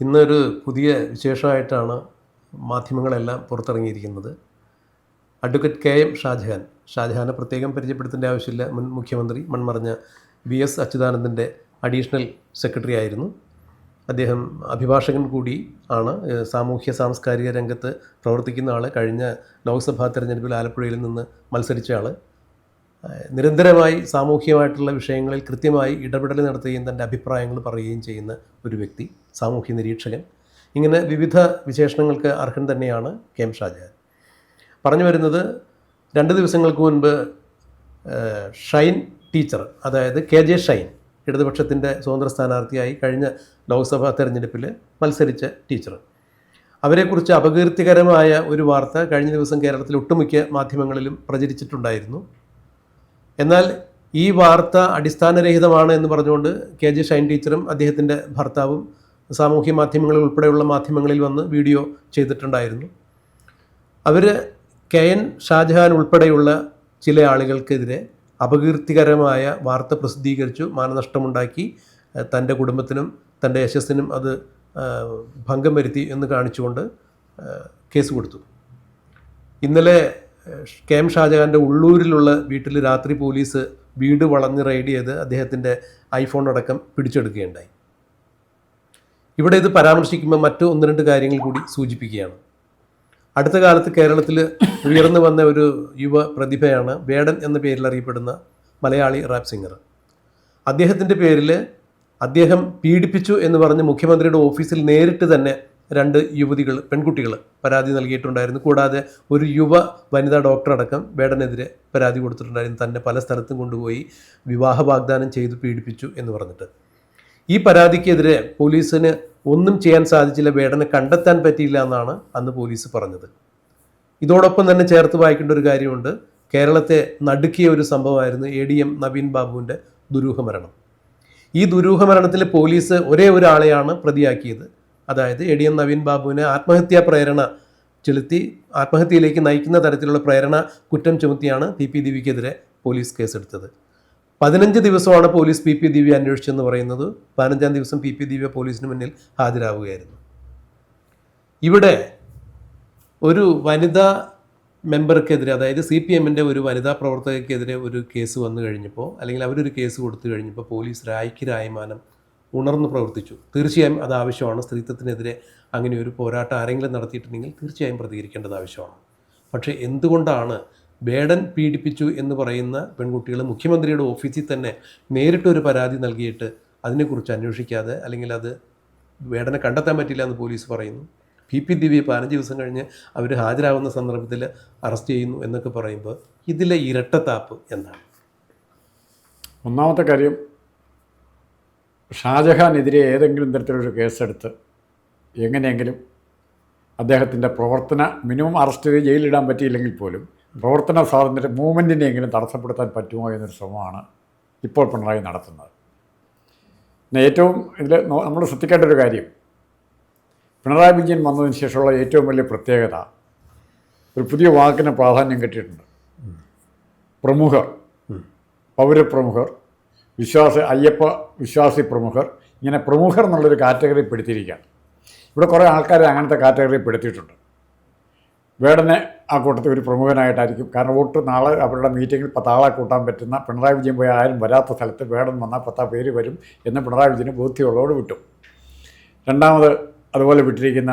ഇന്നൊരു പുതിയ വിശേഷമായിട്ടാണ് മാധ്യമങ്ങളെല്ലാം പുറത്തിറങ്ങിയിരിക്കുന്നത്. Advocate K M Shajahan. ഷാജഹാനെ പ്രത്യേകം പരിചയപ്പെടുത്തേണ്ട ആവശ്യമില്ല. മുൻ മുഖ്യമന്ത്രി മൺമറഞ്ഞ വി എസ് അച്യുതാനന്ദന്റെ അഡീഷണൽ സെക്രട്ടറി ആയിരുന്നു. അദ്ദേഹം അഭിഭാഷകൻ കൂടി ആണ്. സാമൂഹ്യ സാംസ്കാരിക രംഗത്ത് പ്രവർത്തിക്കുന്ന ആൾ കഴിഞ്ഞ ലോക്സഭാ തെരഞ്ഞെടുപ്പിൽ ആലപ്പുഴയിൽ നിന്ന് മത്സരിച്ച ആൾ നിരന്തരമായി സാമൂഹ്യമായിട്ടുള്ള വിഷയങ്ങളിൽ കൃത്യമായി ഇടപെടൽ നടത്തുകയും തന്റെ അഭിപ്രായങ്ങൾ പറയുകയും ചെയ്യുന്ന ഒരു വ്യക്തി സാമൂഹ്യ നിരീക്ഷകൻ. ഇങ്ങനെ വിവിധ വിശേഷണങ്ങൾക്ക് അർഹൻ തന്നെയാണ് കെ എം ഷാജഹാൻ. പറഞ്ഞു വരുന്നത് രണ്ട് ദിവസങ്ങൾക്ക് മുൻപ് ഷൈൻ ടീച്ചർ അതായത് കെ ജെ ഷൈൻ ഇടതുപക്ഷത്തിന്റെ സ്വതന്ത്ര സ്ഥാനാർത്ഥിയായി കഴിഞ്ഞ ലോക്സഭാ തെരഞ്ഞെടുപ്പിൽ മത്സരിച്ച ടീച്ചർ. അവരെക്കുറിച്ച് അപകീർത്തികരമായ ഒരു വാർത്ത കഴിഞ്ഞ ദിവസം കേരളത്തിൽ ഒട്ടുമിക്ക മാധ്യമങ്ങളിലും പ്രചരിച്ചിട്ടുണ്ടായിരുന്നു. എന്നാൽ ഈ വാർത്ത അടിസ്ഥാനരഹിതമാണ് എന്ന് പറഞ്ഞുകൊണ്ട് കെ ജെ ഷൈൻ ടീച്ചറും അദ്ദേഹത്തിന്റെ ഭർത്താവും സാമൂഹ്യ മാധ്യമങ്ങളിൽ ഉൾപ്പെടെയുള്ള മാധ്യമങ്ങളിൽ വന്ന് വീഡിയോ ചെയ്തിട്ടുണ്ടായിരുന്നു. അവർ കെ എൻ ഷാജഹാൻ ഉൾപ്പെടെയുള്ള ചില ആളുകൾക്കെതിരെ അപകീർത്തികരമായ വാർത്ത പ്രസിദ്ധീകരിച്ചു മാനനഷ്ടമുണ്ടാക്കി തന്റെ കുടുംബത്തിനും തന്റെ യശസ്സിനും അത് ഭംഗം വരുത്തി എന്ന് കാണിച്ചുകൊണ്ട് കേസ് കൊടുത്തു. ഇന്നലെ കെ എം ഷാജഹാന്റെ ഉള്ളൂരിലുള്ള വീട്ടിൽ രാത്രി പോലീസ് വീട് വളഞ്ഞ് റെയ്ഡ് ചെയ്ത് അദ്ദേഹത്തിന്റെ ഐഫോൺ അടക്കം പിടിച്ചെടുക്കുകയുണ്ടായി. ഇവിടെ ഇത് പരാമർശിക്കുമ്പോൾ മറ്റു ഒന്ന് രണ്ട് കാര്യങ്ങൾ കൂടി സൂചിപ്പിക്കുകയാണ്. അടുത്ത കാലത്ത് കേരളത്തിൽ ഉയർന്നു വന്ന ഒരു യുവ പ്രതിഭയാണ് വേടൻ എന്ന പേരിൽ അറിയപ്പെടുന്ന മലയാളി റാപ്പ് സിംഗർ. അദ്ദേഹത്തിന്റെ പേരിൽ അദ്ദേഹം പീഡിപ്പിച്ചു എന്ന് പറഞ്ഞ് മുഖ്യമന്ത്രിയുടെ ഓഫീസിൽ നേരിട്ട് തന്നെ രണ്ട് യുവതികൾ പെൺകുട്ടികൾ പരാതി നൽകിയിട്ടുണ്ടായിരുന്നു. കൂടാതെ ഒരു യുവ വനിതാ ഡോക്ടർ അടക്കം വേടനെതിരെ പരാതി കൊടുത്തിട്ടുണ്ടായിരുന്നു. തന്നെ പല സ്ഥലത്തും കൊണ്ടുപോയി വിവാഹ വാഗ്ദാനം ചെയ്തു പീഡിപ്പിച്ചു എന്ന് പറഞ്ഞിട്ട്. ഈ പരാതിക്കെതിരെ പോലീസിന് ഒന്നും ചെയ്യാൻ സാധിച്ചില്ല. വേടനെ കണ്ടെത്താൻ പറ്റിയില്ല എന്നാണ് അന്ന് പോലീസ് പറഞ്ഞത്. ഇതോടൊപ്പം തന്നെ ചേർത്ത് വായിക്കേണ്ട ഒരു കാര്യമുണ്ട്. കേരളത്തെ നടുക്കിയ ഒരു സംഭവമായിരുന്നു എ ഡി എം നവീൻ ബാബുവിന്റെ ദുരൂഹമരണം. ഈ ദുരൂഹമരണത്തിൽ പോലീസ് ഒരേ ഒരാളെയാണ് പ്രതിയാക്കിയത്. അതായത് എ ഡി എം നവീൻ ബാബുവിനെ ആത്മഹത്യാ പ്രേരണ ചെലുത്തി ആത്മഹത്യയിലേക്ക് നയിക്കുന്ന തരത്തിലുള്ള പ്രേരണ കുറ്റം ചുമത്തിയാണ് പി പി ദിവ്യക്കെതിരെ പോലീസ് കേസെടുത്തത്. പതിനഞ്ച് ദിവസമാണ് പോലീസ് പി പി ദിവ്യ അന്വേഷിച്ചെന്ന് പറയുന്നത്. പതിനഞ്ചാം ദിവസം പി പി ദിവ്യ പോലീസിന് മുന്നിൽ ഹാജരാവുകയായിരുന്നു. ഇവിടെ ഒരു വനിതാ മെമ്പർക്കെതിരെ അതായത് സി പി എമ്മിന്റെ ഒരു വനിതാ പ്രവർത്തകർക്കെതിരെ ഒരു കേസ് വന്നു കഴിഞ്ഞപ്പോൾ അല്ലെങ്കിൽ അവരൊരു കേസ് കൊടുത്തു കഴിഞ്ഞപ്പോൾ പോലീസ് രായ്ക്ക് രായ്മാനം ഉണർന്ന് പ്രവർത്തിച്ചു. തീർച്ചയായും അത് ആവശ്യമാണ്. സ്ത്രീത്വത്തിനെതിരെ അങ്ങനെ ഒരു പോരാട്ടം ആരെങ്കിലും നടത്തിയിട്ടുണ്ടെങ്കിൽ തീർച്ചയായും പ്രതികരിക്കേണ്ടത് ആവശ്യമാണ്. പക്ഷേ എന്തുകൊണ്ടാണ് ബേഡൻ പീഡിപ്പിച്ചു എന്ന് പറയുന്ന പെൺകുട്ടികൾ മുഖ്യമന്ത്രിയുടെ ഓഫീസിൽ തന്നെ നേരിട്ടൊരു പരാതി നൽകിയിട്ട് അതിനെക്കുറിച്ച് അന്വേഷിക്കാതെ അല്ലെങ്കിൽ അത് വേടനെ കണ്ടെത്താൻ പറ്റില്ല എന്ന് പോലീസ് പറയുന്നു. പി പി ദിവ്യ പതിനഞ്ച് ദിവസം കഴിഞ്ഞ് അവർ ഹാജരാകുന്ന സന്ദർഭത്തിൽ അറസ്റ്റ് ചെയ്യുന്നു എന്നൊക്കെ പറയുമ്പോൾ ഇതിലെ ഇരട്ടത്താപ്പ് എന്താണ്? ഒന്നാമത്തെ കാര്യം ഷാജഹാനെതിരെ ഏതെങ്കിലും തരത്തിലൊരു കേസെടുത്ത് എങ്ങനെയെങ്കിലും അദ്ദേഹത്തിന്റെ പ്രവർത്തന മിനിമം അറസ്റ്റ് ചെയ്ത് ജയിലിടാൻ പറ്റിയില്ലെങ്കിൽ പോലും പ്രവർത്തന സ്വാതന്ത്ര്യം മൂവ്മെന്റിനെയെങ്കിലും തടസ്സപ്പെടുത്താൻ പറ്റുമോ എന്നൊരു ശ്രമമാണ് ഇപ്പോൾ പിണറായി നടത്തുന്നത്. പിന്നെ ഏറ്റവും ഇതിൽ നമ്മൾ ശ്രദ്ധിക്കേണ്ട ഒരു കാര്യം. പിണറായി വിജയൻ വന്നതിന് ശേഷമുള്ള ഏറ്റവും വലിയ പ്രത്യേകത ഒരു പുതിയ വാക്കിന് പ്രാധാന്യം കിട്ടിയിട്ടുണ്ട്. പ്രമുഖർ. പൗരപ്രമുഖർ. വിശ്വാസ അയ്യപ്പ വിശ്വാസി പ്രമുഖർ ഇങ്ങനെ പ്രമുഖർ എന്നുള്ളൊരു കാറ്റഗറി പെടുത്തിയിരിക്കുകയാണ് ഇവിടെ കുറേ ആൾക്കാർ അങ്ങനത്തെ കാറ്റഗറി പെടുത്തിയിട്ടുണ്ട് വേടനെ ആ കൂട്ടത്തിൽ ഒരു പ്രമുഖനായിട്ടായിരിക്കും. കാരണം വോട്ട് നാളെ അവരുടെ മീറ്റിങ്ങിൽ പത്താളെ കൂട്ടാൻ പറ്റുന്ന പിണറായി വിജയൻ പോയി ആരും വരാത്ത സ്ഥലത്ത് വേടൻ വന്നാൽ പത്താ പേര് വരും എന്ന് പിണറായി വിജയന് ബോധ്യമുള്ളതോട് വിട്ടു. രണ്ടാമത് അതുപോലെ വിട്ടിരിക്കുന്ന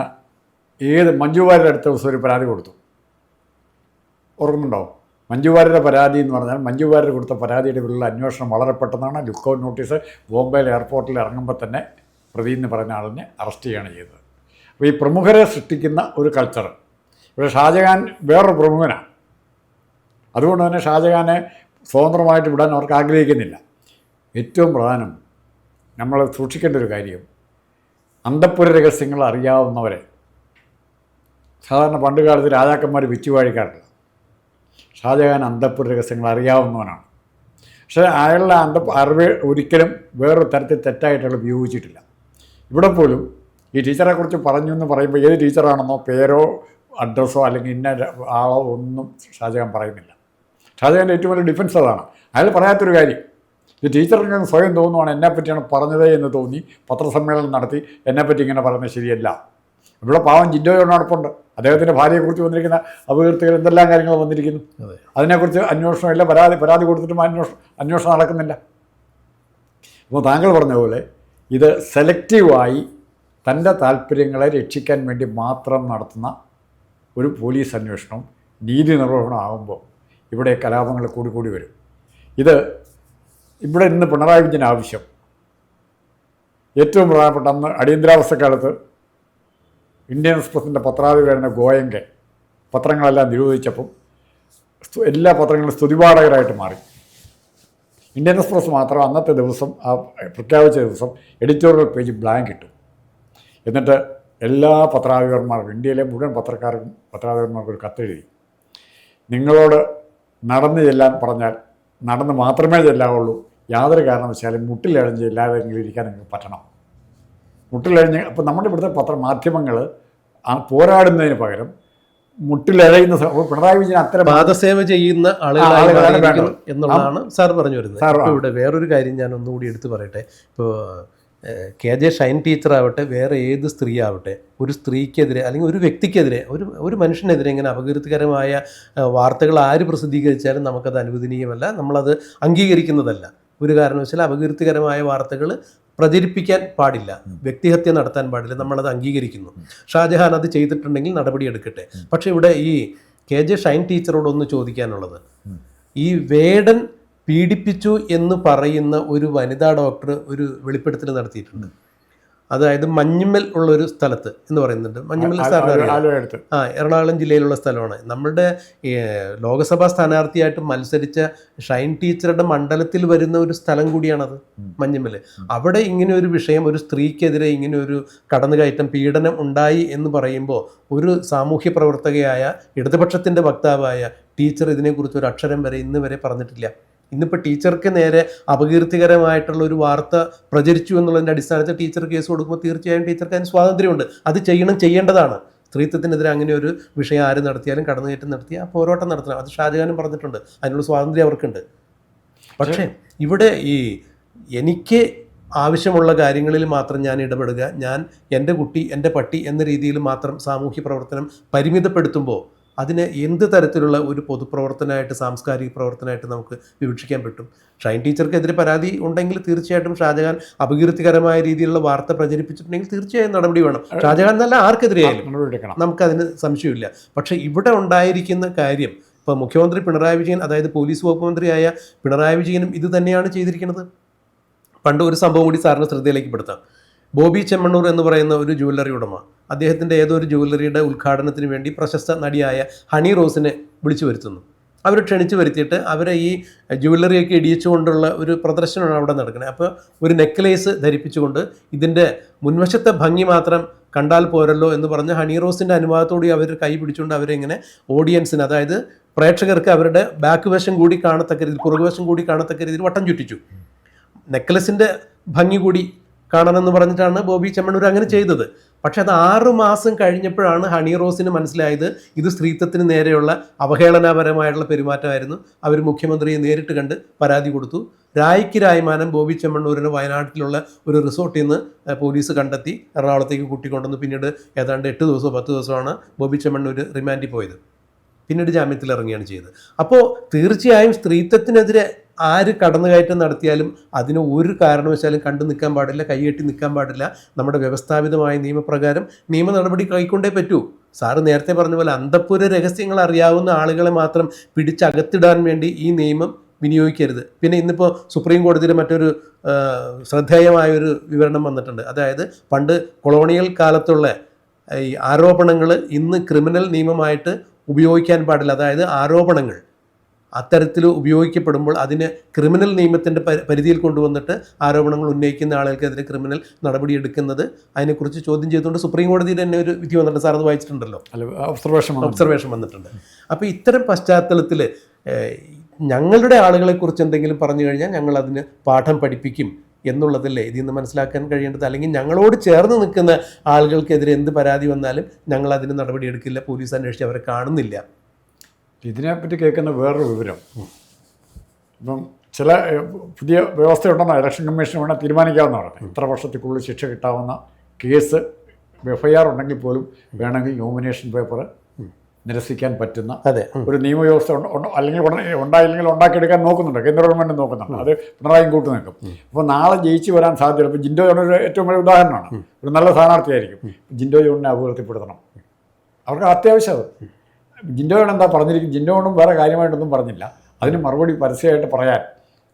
ഏത് മഞ്ജുവാരുടെ അടുത്ത ദിവസം ഒരു പരാതി കൊടുത്തു. മഞ്ജുവാരുടെ പരാതി എന്ന് പറഞ്ഞാൽ മഞ്ജുവാരർ കൊടുത്ത പരാതിയുടെ പേരിലുള്ള അന്വേഷണം വളരെ പെട്ടെന്നാണ്. ലുക്കൗട്ട് നോട്ടീസ് ബോംബെയിൽ എയർപോർട്ടിൽ ഇറങ്ങുമ്പോൾ തന്നെ പ്രതി എന്ന് പറഞ്ഞ ആളിനെ അറസ്റ്റ് ചെയ്യുകയാണ് ചെയ്തത്. അപ്പോൾ ഈ പ്രമുഖരെ സൃഷ്ടിക്കുന്ന ഒരു കൾച്ചർ. ഇവിടെ ഷാജഹാൻ വേറൊരു പ്രമുഖനാണ്. അതുകൊണ്ട് തന്നെ ഷാജഹാനെ സ്വതന്ത്രമായിട്ട് വിടാൻ അവർക്ക് ആഗ്രഹിക്കുന്നില്ല. ഏറ്റവും പ്രധാനം നമ്മൾ സൂക്ഷിക്കേണ്ട ഒരു കാര്യം അന്തപ്പുര രഹസ്യങ്ങൾ അറിയാവുന്നവരെ. സാധാരണ പണ്ട് കാലത്ത് രാജാക്കന്മാർ വിച്ചുവാഴിക്കാറില്ല ഷാജഹാൻ അന്തപ്പുര രഹസ്യങ്ങൾ അറിയാവുന്നവനാണ്. പക്ഷേ അയാളുടെ അന്ത അറിവ് ഒരിക്കലും വേറൊരു തരത്തിൽ തെറ്റായിട്ടുള്ള ഉപയോഗിച്ചിട്ടില്ല. ഇവിടെ പോലും ഈ ടീച്ചറെക്കുറിച്ച് പറഞ്ഞു എന്ന് പറയുമ്പോൾ ഏത് ടീച്ചറാണെന്നോ പേരോ അഡ്രസ്സോ അല്ലെങ്കിൽ ഇന്ന ആളോ ഒന്നും ഷാജഹാൻ പറയുന്നില്ല. ഷാജഹാന്റെ ഏറ്റവും വലിയ ഡിഫൻസ് അതാണ്. അയാൾ പറയാത്തൊരു കാര്യം ഈ ടീച്ചറിന് സ്വയം തോന്നുവാണ് എന്നെ പറ്റിയാണ് പറഞ്ഞത് എന്ന് തോന്നി പത്രസമ്മേളനം നടത്തി എന്നെപ്പറ്റി ഇങ്ങനെ പറയുന്നത് ശരിയല്ല. ഇവിടെ പാവം ജിൻഡോയോടൊപ്പമുണ്ട് അദ്ദേഹത്തിന്റെ ഭാര്യയെക്കുറിച്ച് വന്നിരിക്കുന്ന അപകീർത്തികൾ എന്തെല്ലാം കാര്യങ്ങൾ വന്നിരിക്കുന്നു? അതെ. അതിനെക്കുറിച്ച് അന്വേഷണമില്ല. പരാതി പരാതി കൊടുത്തിട്ടും അന്വേഷണം അന്വേഷണം നടക്കുന്നില്ല. അപ്പോൾ താങ്കൾ പറഞ്ഞ പോലെ ഇത് സെലക്റ്റീവായി തന്റെ താല്പര്യങ്ങളെ രക്ഷിക്കാൻ വേണ്ടി മാത്രം നടത്തുന്ന ഒരു പോലീസ് അന്വേഷണം നീതി നിർവഹണം ആകുമ്പോൾ ഇവിടെ കലാപങ്ങൾ കൂടി കൂടി വരും. ഇത് ഇവിടെ ഇന്ന് പിണറായി വിജയൻ ആവശ്യം. ഏറ്റവും പ്രധാനപ്പെട്ട അന്ന് അടിയന്തരാവസ്ഥ കാലത്ത് ഇന്ത്യൻ എക്സ്പ്രസിന്റെ പത്രാധിപരായിരുന്ന ഗോയങ്കെ പത്രങ്ങളെല്ലാം നിരോധിച്ചപ്പം എല്ലാ പത്രങ്ങളും സ്തുതിപാഠകരായിട്ട് മാറി. ഇന്ത്യൻ എക്സ്പ്രസ് മാത്രം അന്നത്തെ ദിവസം ആ പ്രഖ്യാപിച്ച ദിവസം എഡിറ്റോറിയൽ പേജ് ബ്ലാങ്ക് ഇട്ടു. എന്നിട്ട് എല്ലാ പത്രാധിപന്മാർക്കും ഇന്ത്യയിലെ മുഴുവൻ പത്രക്കാർക്കും പത്രാധിപർമാർക്കും ഒരു കത്തെഴുതി. നിങ്ങളോട് നടന്ന് ചെല്ലാൻ പറഞ്ഞാൽ നടന്ന് മാത്രമേ ചെല്ലാവുള്ളൂ. യാതൊരു കാരണവശാലും മുട്ടിലഴിഞ്ഞ് എല്ലാവരെങ്കിലും ഇരിക്കാൻ നിങ്ങൾക്ക് പറ്റണം. മുട്ടിലഴിഞ്ഞ് അപ്പം നമ്മുടെ ഇവിടുത്തെ പത്രമാധ്യമങ്ങൾ ആ പോരാടുന്നതിന് പകരം മുട്ടിലഴയുന്ന പിണറായി വിജയൻ അത്ര പാദസേവ ചെയ്യുന്ന ആളുകളാണ്. എന്നുള്ളതാണ് സാർ പറഞ്ഞു വരുന്നത്. സാർ, ഇപ്പോൾ ഇവിടെ വേറൊരു കാര്യം ഞാൻ ഒന്നുകൂടി എടുത്തു പറയട്ടെ. ഇപ്പോൾ കെ ജെ ഷൈൻ ടീച്ചർ ആവട്ടെ വേറെ ഏത് സ്ത്രീ ആവട്ടെ ഒരു സ്ത്രീക്കെതിരെ അല്ലെങ്കിൽ ഒരു വ്യക്തിക്കെതിരെ ഒരു ഒരു മനുഷ്യനെതിരെ ഇങ്ങനെ അപകീർത്തികരമായ വാർത്തകൾ ആര് പ്രസിദ്ധീകരിച്ചാലും നമുക്കത് അനുവദനീയമല്ല. നമ്മളത് അംഗീകരിക്കുന്നതല്ല. ഒരു കാരണവശാലും അപകീർത്തികരമായ വാർത്തകൾ പ്രചരിപ്പിക്കാൻ പാടില്ല. വ്യക്തിഹത്യ നടത്താൻ പാടില്ല. നമ്മളത് അംഗീകരിക്കുന്നു. ഷാജഹാൻ അത് ചെയ്തിട്ടുണ്ടെങ്കിൽ നടപടിയെടുക്കട്ടെ പക്ഷേ ഇവിടെ ഈ കെ ജെ ഷൈൻ ടീച്ചറോടൊന്ന് ചോദിക്കാനുള്ളത്. ഈ വേടൻ പീഡിപ്പിച്ചു എന്ന് പറയുന്ന ഒരു വനിതാ ഡോക്ടർ ഒരു വെളിപ്പെടുത്തൽ നടത്തിയിട്ടുണ്ട്. അതായത് മഞ്ഞുമ്മൽ ഉള്ള ഒരു സ്ഥലത്ത് എന്ന് പറയുന്നുണ്ട്. മഞ്ഞുമ്മൽ എടുത്ത് ആ എറണാകുളം ജില്ലയിലുള്ള സ്ഥലമാണ്. നമ്മുടെ ലോകസഭാ സ്ഥാനാർത്ഥിയായിട്ട് മത്സരിച്ച ഷൈൻ ടീച്ചറുടെ മണ്ഡലത്തിൽ വരുന്ന ഒരു സ്ഥലം കൂടിയാണത് മഞ്ഞുമ്മൽ അവിടെ ഇങ്ങനെ ഒരു വിഷയം ഒരു സ്ത്രീക്കെതിരെ ഇങ്ങനെ ഒരു കടന്നുകയറ്റം പീഡനം ഉണ്ടായി എന്ന് പറയുമ്പോൾ ഒരു സാമൂഹ്യ പ്രവർത്തകയായ ഇടതുപക്ഷത്തിന്റെ വക്താവായ ടീച്ചർ ഇതിനെക്കുറിച്ച് ഒരു അക്ഷരം വരെ ഇന്ന് വരെ പറഞ്ഞിട്ടില്ല. ഇന്നിപ്പോൾ ടീച്ചർക്ക് നേരെ അപകീർത്തികരമായിട്ടുള്ള ഒരു വാർത്ത പ്രചരിച്ചു എന്നുള്ളതിന്റെ അടിസ്ഥാനത്തിൽ ടീച്ചർ കേസ് കൊടുക്കുമ്പോൾ തീർച്ചയായും ടീച്ചർക്ക് അതിന് സ്വാതന്ത്ര്യമുണ്ട്. അത് ചെയ്യണം ചെയ്യേണ്ടതാണ്. സ്ത്രീത്വത്തിനെതിരെ അങ്ങനെ ഒരു വിഷയം ആര് നടത്തിയാലും കടന്നുകയറ്റം നടത്തി ആ പോരാട്ടം നടത്തണം. അത് ഷാജഹാനും പറഞ്ഞിട്ടുണ്ട്. അതിനുള്ള സ്വാതന്ത്ര്യം അവർക്കുണ്ട്. പക്ഷേ ഇവിടെ ഈ എനിക്ക് ആവശ്യമുള്ള കാര്യങ്ങളിൽ മാത്രം ഞാൻ ഇടപെടുക ഞാൻ എന്റെ കുട്ടി എന്റെ പട്ടി എന്ന രീതിയിൽ മാത്രം സാമൂഹ്യ പ്രവർത്തനം പരിമിതപ്പെടുത്തുമ്പോൾ അതിനെ എന്ത് തരത്തിലുള്ള ഒരു പൊതുപ്രവർത്തനമായിട്ട് സാംസ്കാരിക പ്രവർത്തനമായിട്ട് നമുക്ക് വിവക്ഷിക്കാൻ പറ്റും? ഷൈൻ ടീച്ചർക്കെതിരെ പരാതി ഉണ്ടെങ്കിൽ തീർച്ചയായിട്ടും ഷാജഹാൻ അപകീർത്തികരമായ രീതിയിലുള്ള വാർത്ത പ്രചരിപ്പിച്ചിട്ടുണ്ടെങ്കിൽ തീർച്ചയായും നടപടി വേണം. ഷാജഹാൻ എന്നല്ല ആർക്കെതിരെയായാലും നമുക്കതിന് സംശയമില്ല. പക്ഷേ ഇവിടെ ഉണ്ടായിരിക്കുന്ന കാര്യം ഇപ്പോൾ മുഖ്യമന്ത്രി പിണറായി വിജയൻ അതായത് പോലീസ് വകുപ്പ് മന്ത്രിയായ പിണറായി വിജയനും ഇത് തന്നെയാണ് ചെയ്തിരിക്കുന്നത്? പണ്ട് ഒരു സംഭവം കൂടി സാറിന് ശ്രദ്ധയിലേക്ക് പെടുത്താം. ബോബി ചെമ്മണ്ണൂർ എന്ന് പറയുന്ന ഒരു ജുവല്ലറി ഉടമ. അദ്ദേഹത്തിന്റെ ഏതോ ഒരു ജുവല്ലറിയുടെ ഉദ്ഘാടനത്തിന് വേണ്ടി പ്രശസ്ത നടിയായ ഹണി റോസിനെ വിളിച്ചു വരുത്തുന്നു. അവർ ക്ഷണിച്ചു വരുത്തിയിട്ട് അവരെ ഈ ജുവല്ലറിയൊക്കെ ഇടിയിച്ചുകൊണ്ടുള്ള ഒരു പ്രദർശനമാണ് അവിടെ നടക്കുന്നത്. അപ്പോൾ ഒരു നെക്ലേസ് ധരിപ്പിച്ചുകൊണ്ട് ഇതിന്റെ മുൻവശത്തെ ഭംഗി മാത്രം കണ്ടാൽ പോരല്ലോ എന്ന് പറഞ്ഞ് ഹണി റോസിന്റെ അനുവാദത്തോടെ അവർ കൈ പിടിച്ചുകൊണ്ട് അവരെങ്ങനെ ഓഡിയൻസിന് അതായത് പ്രേക്ഷകർക്ക് അവരുടെ ബാക്ക് വശം കൂടി കാണത്തക്ക രീതിയിൽ പുറകുവശം കൂടി കാണത്തക്ക രീതിയിൽ വട്ടം ചുറ്റിച്ചു. നെക്ലസിന്റെ ഭംഗി കൂടി കാണണമെന്ന് പറഞ്ഞിട്ടാണ് ബോബി ചെമ്മണ്ണൂർ അങ്ങനെ ചെയ്തത്. പക്ഷെ അത് ആറു മാസം കഴിഞ്ഞപ്പോഴാണ് ഹണി റോസിന് മനസ്സിലായത് ഇത് സ്ത്രീത്വത്തിന് നേരെയുള്ള അവഹേളനപരമായിട്ടുള്ള പെരുമാറ്റമായിരുന്നു. അവർ മുഖ്യമന്ത്രിയെ നേരിട്ട് കണ്ട് പരാതി കൊടുത്തു. രായ്ക്ക് രായ്മാനം ബോബി ചെമ്മണ്ണൂരിന് വയനാട്ടിലുള്ള ഒരു റിസോർട്ടിൽ നിന്ന് പോലീസ് കണ്ടെത്തി എറണാകുളത്തേക്ക് കൂട്ടിക്കൊണ്ടുവന്ന്. പിന്നീട് ഏതാണ്ട് എട്ട് ദിവസമോ പത്ത് ദിവസമാണ് ബോബി ചെമ്മണ്ണൂർ റിമാൻഡിൽ പോയത്. പിന്നീട് ജാമ്യത്തിൽ ഇറങ്ങുകയാണ് ചെയ്തത്. അപ്പോൾ തീർച്ചയായും സ്ത്രീത്വത്തിനെതിരെ ആര് കടന്നുകയറ്റം നടത്തിയാലും അതിന് ഒരു കാരണവശാലും കണ്ടു നിൽക്കാൻ പാടില്ല കൈയെട്ടി നിൽക്കാൻ പാടില്ല. നമ്മുടെ വ്യവസ്ഥാപിതമായ നിയമപ്രകാരം നിയമ നടപടി കൈക്കൊണ്ടേ പറ്റൂ. സാറ് നേരത്തെ പറഞ്ഞ പോലെ അന്തപ്പുര രഹസ്യങ്ങൾ അറിയാവുന്ന ആളുകളെ മാത്രം പിടിച്ചകത്തിടാൻ വേണ്ടി ഈ നിയമം വിനിയോഗിക്കരുത്. പിന്നെ ഇന്നിപ്പോൾ സുപ്രീം കോടതിയിൽ മറ്റൊരു ശ്രദ്ധേയമായൊരു വിവരണം വന്നിട്ടുണ്ട്. അതായത് പണ്ട് കൊളോണിയൽ കാലത്തുള്ള ഈ ആരോപണങ്ങൾ ഇന്ന് ക്രിമിനൽ നിയമമായിട്ട് ഉപയോഗിക്കാൻ പാടില്ല. അതായത് ആരോപണങ്ങൾ. അത്തരത്തിൽ ഉപയോഗിക്കപ്പെടുമ്പോൾ അതിന് ക്രിമിനൽ നിയമത്തിന്റെ പരിധിയിൽ കൊണ്ടുവന്നിട്ട് ആരോപണങ്ങൾ ഉന്നയിക്കുന്ന ആളുകൾക്കെതിരെ ക്രിമിനൽ നടപടി എടുക്കുന്നത് അതിനെക്കുറിച്ച് ചോദ്യം ചെയ്തുകൊണ്ട് സുപ്രീം കോടതിയിൽ തന്നെ ഒരു വിധി വന്നിട്ടുണ്ട്. സാർ അത് വായിച്ചിട്ടുണ്ടല്ലോ. അല്ല ഒബ്സർവേഷൻ ഒബ്സർവേഷൻ വന്നിട്ടുണ്ട്. അപ്പോൾ ഇത്തരം പശ്ചാത്തലത്തിൽ ഞങ്ങളുടെ ആളുകളെക്കുറിച്ച് എന്തെങ്കിലും പറഞ്ഞു കഴിഞ്ഞാൽ ഞങ്ങൾ അതിന് പാഠം പഠിപ്പിക്കും എന്നുള്ളതല്ലേ? ഇതിൽ നിന്ന് മനസ്സിലാക്കാൻ കഴിയേണ്ടത്. അല്ലെങ്കിൽ ഞങ്ങളോട് ചേർന്ന് നിൽക്കുന്ന ആളുകൾക്കെതിരെ എന്ത് പരാതി വന്നാലും ഞങ്ങൾ അതിന് നടപടിയെടുക്കില്ല. പോലീസ് അന്വേഷിച്ച് അവരെ കാണുന്നില്ല. ഇതിനെപ്പറ്റി കേൾക്കുന്ന വേറൊരു വിവരം. ഇപ്പം ചില പുതിയ വ്യവസ്ഥയുണ്ടെന്നോ ഇലക്ഷൻ കമ്മീഷൻ വേണേൽ പറഞ്ഞു ഇത്ര വർഷത്തേക്കുള്ളിൽ ശിക്ഷ കിട്ടാവുന്ന കേസ് എഫ് ഐ ആർ ഉണ്ടെങ്കിൽ പോലും വേണമെങ്കിൽ നോമിനേഷൻ പേപ്പർ നിരസിക്കാൻ പറ്റുന്ന. ഒരു നിയമവ്യവസ്ഥ ഉണ്ട് അല്ലെങ്കിൽ ഉടനെ ഉണ്ടായില്ലെങ്കിൽ ഉണ്ടാക്കിയെടുക്കാൻ നോക്കുന്നുണ്ട്. കേന്ദ്ര ഗവൺമെന്റ് നോക്കുന്നുണ്ട്. അത് പിണറായി കൂട്ടു നിൽക്കും. അപ്പോൾ നാളെ ജയിച്ചു വരാൻ സാധ്യത ഇപ്പോൾ ജിൻഡോ ജോൺ ഒരു ഏറ്റവും വലിയ ഉദാഹരണമാണ്. ഒരു നല്ല സ്ഥാനാർത്ഥിയായിരിക്കും. ജിൻഡോ ജോണിനെ അപകീർത്തിപ്പെടുത്തണം അവർക്ക് അത്യാവശ്യം അത് ജിൻഡോ ജോൺ എന്താ പറഞ്ഞിരിക്കും ജിൻഡോണും വേറെ കാര്യമായിട്ടൊന്നും പറഞ്ഞില്ല. അതിന് മറുപടി പരസ്യമായിട്ട് പറയാൻ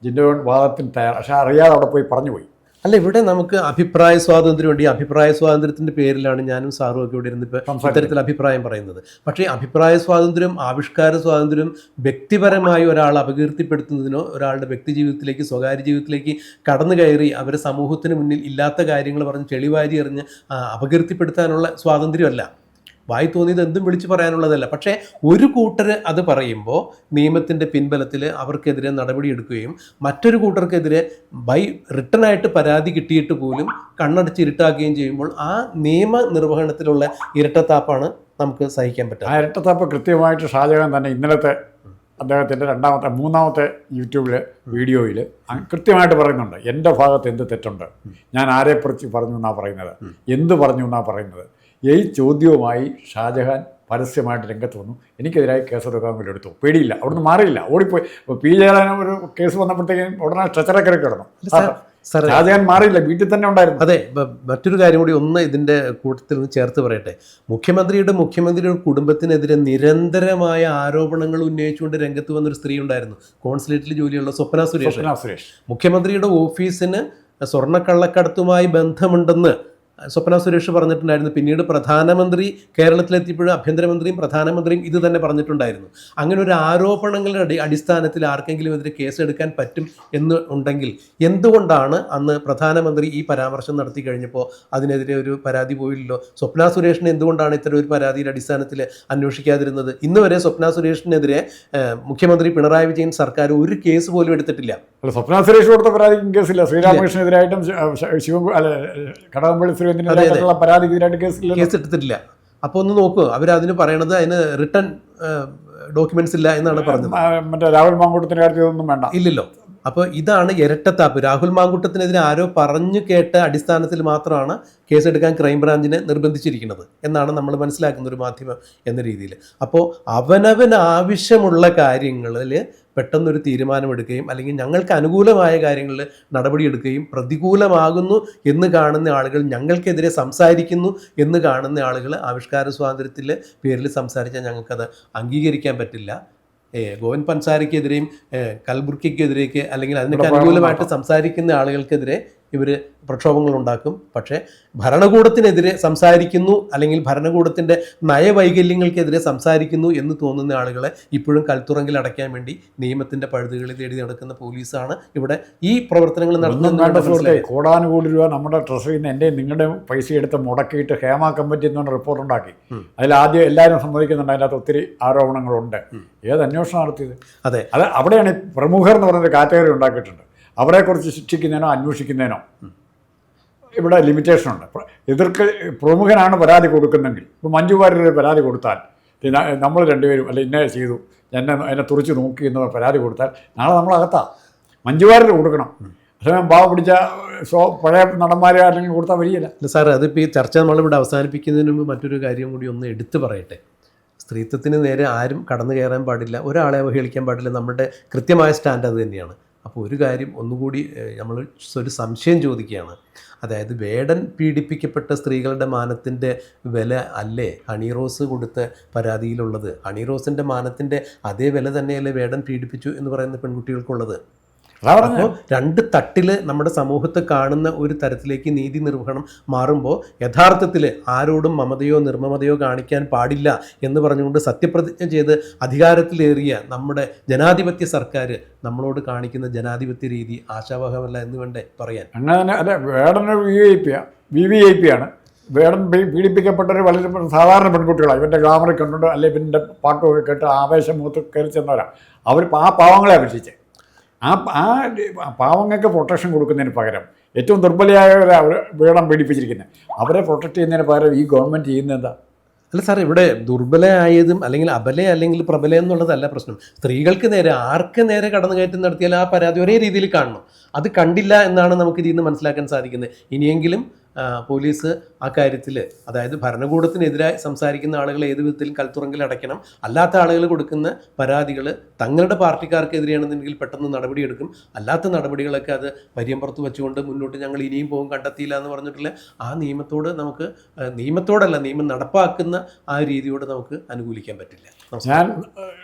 ജിൻഡോയോൺ വാദത്തിന് തയ്യാർ പക്ഷേ അറിയാതെ അവിടെ പോയി പറഞ്ഞു പോയി അല്ല ഇവിടെ നമുക്ക് അഭിപ്രായ സ്വാതന്ത്ര്യം ഉണ്ട് ഈ അഭിപ്രായ സ്വാതന്ത്ര്യത്തിന്റെ പേരിലാണ് ഞാനും സാറും ഒക്കെ ഇവിടെ ഇരുന്ന് ഇത്തരത്തിൽ അഭിപ്രായം പറയുന്നത്. പക്ഷേ അഭിപ്രായ സ്വാതന്ത്ര്യം ആവിഷ്കാര സ്വാതന്ത്ര്യം വ്യക്തിപരമായി ഒരാൾ അപകീർത്തിപ്പെടുത്തുന്നതിനോ ഒരാളുടെ വ്യക്തി ജീവിതത്തിലേക്ക് സ്വകാര്യ ജീവിതത്തിലേക്ക് കടന്നു കയറി അവരെ സമൂഹത്തിന് മുന്നിൽ ഇല്ലാത്ത കാര്യങ്ങൾ പറഞ്ഞ് ചെളിവാരി എറിഞ്ഞ് അപകീർത്തിപ്പെടുത്താനുള്ള സ്വാതന്ത്ര്യമല്ല. വായി തോന്നിയത് എന്തും വിളിച്ചു പറയാനുള്ളതല്ല. പക്ഷേ ഒരു കൂട്ടർ അത് പറയുമ്പോൾ നിയമത്തിന്റെ പിൻബലത്തിൽ അവർക്കെതിരെ നടപടി എടുക്കുകയും മറ്റൊരു കൂട്ടർക്കെതിരെ ബൈ റിട്ടേൺ ആയിട്ട് പരാതി കിട്ടിയിട്ട് പോലും കണ്ണടച്ച് ഇരുട്ടാക്കുകയും ചെയ്യുമ്പോൾ ആ നിയമ നിർവഹണത്തിലുള്ള ഇരട്ടത്താപ്പാണ് നമുക്ക് സഹിക്കാൻ പറ്റുക. ആ ഇരട്ടത്താപ്പ് കൃത്യമായിട്ട് ഷാജഹാൻ തന്നെ ഇന്നലത്തെ അദ്ദേഹത്തിന്റെ രണ്ടാമത്തെ മൂന്നാമത്തെ യൂട്യൂബിൽ വീഡിയോയിൽ കൃത്യമായിട്ട് പറയുന്നുണ്ട്. എന്റെ ഭാഗത്ത് എന്ത് തെറ്റുണ്ട്? ഞാൻ ആരെക്കുറിച്ച് പറഞ്ഞു എന്നാണ് പറയുന്നത്? എന്ത് പറഞ്ഞു എന്നാണ് പറയുന്നത്? ഈ ചോദ്യവുമായി ഷാജഹാൻ പരസ്യമായിട്ട് രംഗത്ത് വന്നു എനിക്കെതിരായി കേസെടുക്കാൻ വേണ്ടി എടുത്തു. പേടിയില്ല. അവിടുന്ന് മാറിയില്ല. ഓടിപ്പോയി. പി ജയരാജൻ ഒരു കേസ് വന്നപ്പോഴത്തേക്കും ഉടനെ സ്ട്രെച്ചറെ കയറി കിടന്നു. ഷാജഹാൻ മാറിയില്ല. വീട്ടിൽ തന്നെ ഉണ്ടായിരുന്നു. അതെ മറ്റൊരു കാര്യം കൂടി ഒന്ന് ഇതിന്റെ കൂട്ടത്തിൽ നിന്ന് ചേർത്ത് പറയട്ടെ. മുഖ്യമന്ത്രിയുടെ മുഖ്യമന്ത്രിയുടെ കുടുംബത്തിനെതിരെ നിരന്തരമായ ആരോപണങ്ങൾ ഉന്നയിച്ചുകൊണ്ട് രംഗത്ത് വന്നൊരു സ്ത്രീ ഉണ്ടായിരുന്നു. കോൺസുലേറ്റിൽ ജോലിയുള്ള സ്വപ്ന സുരേഷ്. സ്വപ്ന സുരേഷ്. മുഖ്യമന്ത്രിയുടെ ഓഫീസിന് സ്വർണക്കള്ളക്കടത്തുമായി ബന്ധമുണ്ടെന്ന് സ്വപ്ന സുരേഷ് പറഞ്ഞിട്ടുണ്ടായിരുന്നു. പിന്നീട് പ്രധാനമന്ത്രി കേരളത്തിലെത്തിയപ്പോഴും ആഭ്യന്തരമന്ത്രിയും പ്രധാനമന്ത്രിയും ഇത് തന്നെ പറഞ്ഞിട്ടുണ്ടായിരുന്നു. അങ്ങനെ ഒരു ആരോപണങ്ങളുടെ അടിസ്ഥാനത്തിൽ ആർക്കെങ്കിലും എതിരെ കേസെടുക്കാൻ പറ്റും എന്ന് ഉണ്ടെങ്കിൽ എന്തുകൊണ്ടാണ് അന്ന് പ്രധാനമന്ത്രി ഈ പരാമർശം നടത്തി കഴിഞ്ഞപ്പോൾ അതിനെതിരെ ഒരു പരാതി പോയില്ലല്ലോ? സ്വപ്ന സുരേഷിന് എന്തുകൊണ്ടാണ് ഇത്തരം ഒരു പരാതിയുടെ അടിസ്ഥാനത്തിൽ അന്വേഷിക്കാതിരുന്നത്? ഇന്ന് വരെ സ്വപ്ന സുരേഷിനെതിരെ മുഖ്യമന്ത്രി പിണറായി വിജയൻ സർക്കാർ ഒരു കേസ് പോലും എടുത്തിട്ടില്ല. അല്ല സ്വപ്ന സുരേഷ് കൊടുത്ത പരാതിക്കും കേസില്ല. ശ്രീരാമകൃഷ്ണനെതിരായിട്ടും ശിവൻ അല്ല കടകംപള്ളി സുരേന്ദ്രനെതിരായിട്ടുള്ള പരാതിക്കെതിരായിട്ട് കേസില്ല. കേസ് എടുത്തിട്ടില്ല. അപ്പോൾ ഒന്ന് നോക്കൂ അവരതിന് പറയണത് അതിന് റിട്ടേൺ ഡോക്യുമെന്റ്സ് ഇല്ല എന്നാണ് പറഞ്ഞത്. മറ്റേ രാഹുൽ മാങ്കൂട്ടത്തിന്റെ കാര്യത്തിൽ ഒന്നും വേണ്ട. ഇല്ലല്ലോ. അപ്പോൾ ഇതാണ് ഇരട്ടത്താപ്പ്. രാഹുൽ മാങ്കൂട്ടത്തിനെതിരെ ആരോ പറഞ്ഞു കേട്ട അടിസ്ഥാനത്തിൽ മാത്രമാണ് കേസെടുക്കാൻ ക്രൈംബ്രാഞ്ചിനെ നിർബന്ധിച്ചിരിക്കുന്നത് എന്നാണ് നമ്മൾ മനസ്സിലാക്കുന്ന ഒരു മാധ്യമം എന്ന രീതിയിൽ. അപ്പോൾ അവനവൻ ആവശ്യമുള്ള കാര്യങ്ങളിൽ പെട്ടെന്നൊരു തീരുമാനമെടുക്കുകയും അല്ലെങ്കിൽ ഞങ്ങൾക്ക് അനുകൂലമായ കാര്യങ്ങളിൽ നടപടിയെടുക്കുകയും പ്രതികൂലമാകുന്നു എന്ന് കാണുന്ന ആളുകൾ ഞങ്ങൾക്കെതിരെ സംസാരിക്കുന്നു എന്ന് കാണുന്ന ആളുകൾ ആവിഷ്കാര സ്വാതന്ത്ര്യത്തിൽ പേരിൽ സംസാരിച്ചാൽ ഞങ്ങൾക്കത് അംഗീകരിക്കാൻ പറ്റില്ല. ഏ, ഗോവൻ പൻസാരിക്കെതിരെയും കൽബുർക്കെതിരെയൊക്കെ അല്ലെങ്കിൽ അതിനൊക്കെ അനുകൂലമായിട്ട് സംസാരിക്കുന്ന ആളുകൾക്കെതിരെ ഇവർ പ്രക്ഷോഭങ്ങൾ ഉണ്ടാക്കും പക്ഷേ ഭരണകൂടത്തിനെതിരെ സംസാരിക്കുന്നു അല്ലെങ്കിൽ ഭരണകൂടത്തിന്റെ നയവൈകല്യങ്ങൾക്കെതിരെ സംസാരിക്കുന്നു എന്ന് തോന്നുന്ന ആളുകളെ ഇപ്പോഴും കൽത്തുറങ്കിൽ അടയ്ക്കാൻ വേണ്ടി നിയമത്തിന്റെ പഴുതുകളിൽ തേടി നടക്കുന്ന പോലീസാണ് ഇവിടെ ഈ പ്രവർത്തനങ്ങൾ നടത്തുന്നത് കോടാനുകൂടി രൂപ നമ്മുടെ ട്രഷറിയിൽ നിന്ന് എന്റെ നിങ്ങളുടെ പൈസ എടുത്ത് മുടക്കിയിട്ട് ഹേമ കമ്മിറ്റി എന്നുള്ള റിപ്പോർട്ട് ഉണ്ടാക്കി. അതിൽ ആദ്യം എല്ലാവരും സമ്മതിക്കുന്നുണ്ട് അതിനകത്ത് ഒത്തിരി ആരോപണങ്ങളുണ്ട്. ഏത് അന്വേഷണം നടത്തിയത്? അതെ. അത് അവിടെയാണ് പ്രമുഖർ എന്ന് പറയുന്ന കാറ്റഗറി ഉണ്ടാക്കിയിട്ടുണ്ട്. അവരെക്കുറിച്ച് ശിക്ഷിക്കുന്നതിനോ അന്വേഷിക്കുന്നതിനോ. ഇവിടെ പ്ര- എതിർക്ക് പ്രമുഖനാണ് പരാതി കൊടുക്കുന്നെങ്കിൽ ഇപ്പോൾ മഞ്ജു വാര്യർ പരാതി കൊടുത്താൽ നമ്മൾ രണ്ടുപേരും അല്ല ഇന്ന ചെയ്തു എന്നെ എന്നെ തുറച്ച് നോക്കി എന്ന് പരാതി കൊടുത്താൽ നാളെ നമ്മളകത്താ മഞ്ജു വാര്യർ കൊടുക്കണം. അതേസമയം പാവ പിടിച്ച സോ പഴയ നടന്മാരെ ആരെങ്കിലും കൊടുത്താൽ വരികയില്ല. അല്ല സാർ അതിപ്പോൾ ഈ ചർച്ച നമ്മളിവിടെ അവസാനിപ്പിക്കുന്നതിന് മുമ്പ് മറ്റൊരു കാര്യം കൂടി ഒന്ന് എടുത്തു പറയട്ടെ. സ്ത്രീത്വത്തിന് നേരെ ആരും കടന്നു കയറാൻ പാടില്ല. ഒരാളെ അവഹേളിക്കാൻ പാടില്ല. നമ്മുടെ കൃത്യമായ സ്റ്റാൻഡ് അത് തന്നെയാണ്. അപ്പോൾ ഒരു കാര്യം ഒന്നുകൂടി നമ്മൾ ഒരു സംശയം ചോദിക്കുകയാണ്. അതായത് വേടൻ പീഡിപ്പിക്കപ്പെട്ട സ്ത്രീകളുടെ മാനത്തിന്റെ വില അല്ലേ? ഹണിറോസ് കൊടുത്ത പരാതിയിലുള്ളത്. ഹണിറോസിന്റെ മാനത്തിന്റെ അതേ വില തന്നെയല്ലേ വേടൻ പീഡിപ്പിച്ചു എന്ന് പറയുന്ന പെൺകുട്ടികൾക്കുള്ളത്. അപ്പോൾ രണ്ട് തട്ടിൽ നമ്മുടെ സമൂഹത്തെ കാണുന്ന ഒരു തരത്തിലേക്ക് നീതി നിർവഹണം മാറുമ്പോൾ യഥാർത്ഥത്തിൽ ആരോടും മമതയോ നിർമ്മമതയോ കാണിക്കാൻ പാടില്ല എന്ന് പറഞ്ഞുകൊണ്ട് സത്യപ്രതിജ്ഞ ചെയ്ത് അധികാരത്തിലേറിയ നമ്മുടെ ജനാധിപത്യ സർക്കാർ നമ്മളോട് കാണിക്കുന്ന ജനാധിപത്യ രീതി ആശാവഹമല്ല എന്ന് വേണ്ടേ പറയാൻ. അങ്ങനെ അല്ല വേടന V I P V V I P ആണ്. വേടൻ പീ- പീഡിപ്പിക്കപ്പെട്ടവർ വളരെ സാധാരണ പെൺകുട്ടികളാണ് ഇവന്റെ ഗ്ലാമറിൽ കണ്ടുകൊണ്ട് അല്ലെങ്കിൽ ഇവന്റെ പാട്ടുമൊക്കെ കേട്ട് ആവേശം മൂത്ത് കയറി ചെന്നവരാണ് അവർ ആ പാവങ്ങളെ അപേക്ഷിച്ച്. ആ ആ പാവങ്ങൾക്ക് പ്രൊട്ടക്ഷൻ കൊടുക്കുന്നതിന് പകരം ഏറ്റവും ദുർബലയായവരെ അവർ വേടം പീഡിപ്പിച്ചിരിക്കുന്നത്. അവരെ പ്രൊട്ടക്ട് ചെയ്യുന്നതിന് പകരം ഈ ഗവൺമെന്റ് ചെയ്യുന്നത് എന്താ? അല്ല സാർ ഇവിടെ ദുർബലയായതും അല്ലെങ്കിൽ അബല അല്ലെങ്കിൽ പ്രബല എന്നുള്ളതല്ല പ്രശ്നം. സ്ത്രീകൾക്ക് നേരെ ആർക്ക് നേരെ കടന്നു കടന്നുകയറ്റം നടത്തിയാൽ ആ പരാതി ഒരേ രീതിയിൽ കാണണം. അത് കണ്ടില്ല എന്നാണ് നമുക്ക് ഇതിൽ നിന്ന് മനസ്സിലാക്കാൻ സാധിക്കുന്നത്. ഇനിയെങ്കിലും പോലീസ് ആ കാര്യത്തിൽ അതായത് ഭരണകൂടത്തിനെതിരായി സംസാരിക്കുന്ന ആളുകൾ ഏത് വിധത്തിലും കൽത്തുറങ്കിൽ അടയ്ക്കണം. അല്ലാത്ത ആളുകൾ കൊടുക്കുന്ന പരാതികൾ തങ്ങളുടെ പാർട്ടിക്കാർക്കെതിരെയാണെന്നുണ്ടെങ്കിൽ പെട്ടെന്ന് നടപടിയെടുക്കും. അല്ലാത്ത നടപടികളൊക്കെ അത് പര്യമ്പുറത്ത് വെച്ചുകൊണ്ട് മുന്നോട്ട് ഞങ്ങൾ ഇനിയും പോകും കണ്ടെത്തിയില്ല എന്ന് പറഞ്ഞിട്ടുള്ള ആ നിയമത്തോട് നമുക്ക് നിയമത്തോടല്ല നിയമം നടപ്പാക്കുന്ന ആ രീതിയോട് നമുക്ക് അനുകൂലിക്കാൻ പറ്റില്ല. ഞാൻ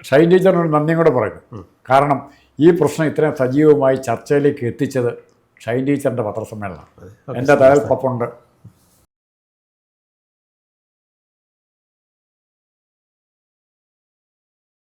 ഷൈൻ ടീച്ചറിനോട് നന്ദിയും കൂടെ പറയുന്നു. കാരണം ഈ പ്രശ്നം ഇത്രയും സജീവമായി ചർച്ചയിലേക്ക് എത്തിച്ചത് ഷൈൻ ടീച്ചറിന്റെ പത്രസമ്മേളനം. എന്റെ തയ്യാറെടുപ്പുണ്ട്